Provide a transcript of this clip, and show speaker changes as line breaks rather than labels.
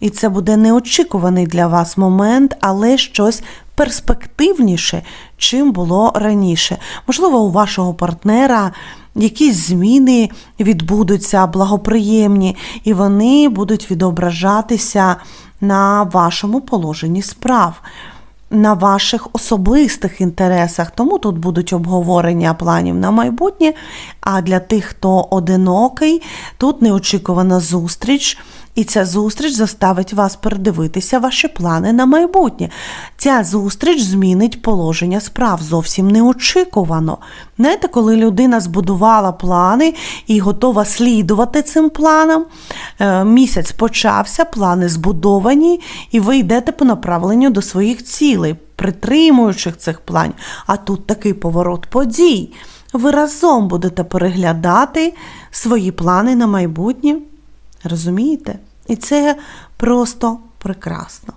І це буде неочікуваний для вас момент, але щось перспективніше, чим було раніше. Можливо, у вашого партнера якісь зміни відбудуться благоприємні, і вони будуть відображатися на вашому положенні справ. На ваших особистих інтересах, тому тут будуть обговорення планів на майбутнє. А для тих, хто одинокий, тут неочікувана зустріч, і ця зустріч заставить вас передивитися ваші плани на майбутнє. Ця зустріч змінить положення справ зовсім неочікувано. Знаєте, коли людина збудувала плани і готова слідувати цим планам, е, місяць почався, плани збудовані, і ви йдете по направленню до своїх цілей, притримуючих цих планів. А тут такий поворот подій. Ви разом будете переглядати свої плани на майбутнє. Розумієте? І це просто прекрасно.